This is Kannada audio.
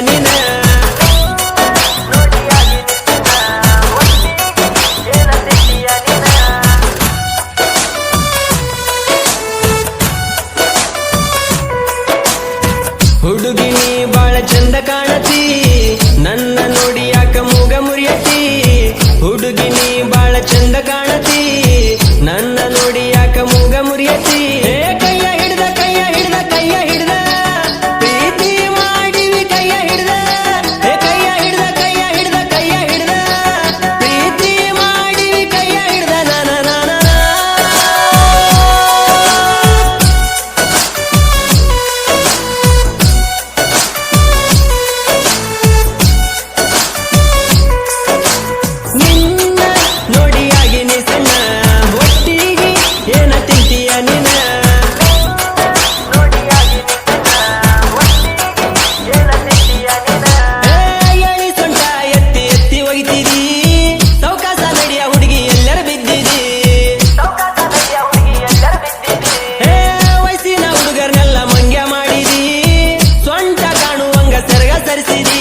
ನಿನ ಹುಡುಗಿ ನೀ ಬಾಳ ಚಂದ ಕಾಣತಿ. ನನ್ನ ನೋಡಿ ಯಾಕ ಮೂಗ ಮುರಿಯತಿ. ಹುಡುಗಿನಿ ಬಾಳ ಚಂದ ಕಾಣತಿ. ನನ್ನ ನೋಡಿ ಯಾಕ ಮೂಗ ಮುರಿಯತಿ. ಸರಿಸಿದ